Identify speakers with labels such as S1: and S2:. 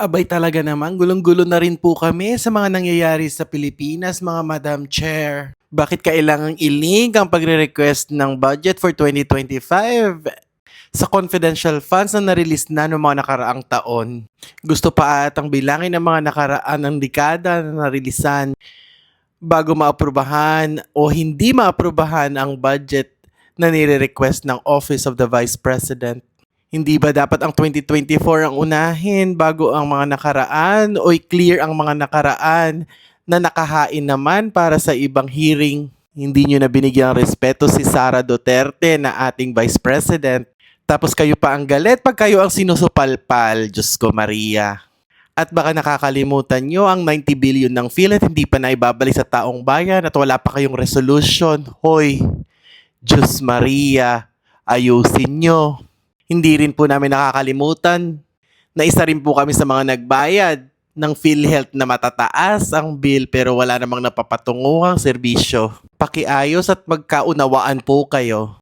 S1: Abay talaga naman, gulong-gulo na rin po kami sa mga nangyayari sa Pilipinas, mga Madam Chair. Bakit kailangang i-link ang pagre-request ng budget for 2025 sa confidential funds na na-release na noong mga nakaraang taon? Gusto pa atang bilangin ang mga nakaraan ng dekada na narilisan bago maaprubahan o hindi maaprubahan ang budget na nire-request ng Office of the Vice President. Hindi ba dapat ang 2024 ang unahin bago ang mga nakaraan o i-clear ang mga nakaraan na nakahain naman para sa ibang hearing? Hindi nyo na binigyan ng respeto si Sara Duterte na ating Vice President. Tapos kayo pa ang galit pag kayo ang sinusupalpal, Diyos ko Maria. At baka nakakalimutan nyo ang 90 billion ng PhilHealth hindi pa na ibabalik sa taong bayan at wala pa kayong resolution. Hoy, Diyos Maria, ayusin nyo. Hindi rin po namin nakakalimutan na isa rin po kami sa mga nagbayad ng PhilHealth na matataas ang bill pero wala namang napapatunguhang serbisyo. Pakiayos at magkaunawaan po kayo.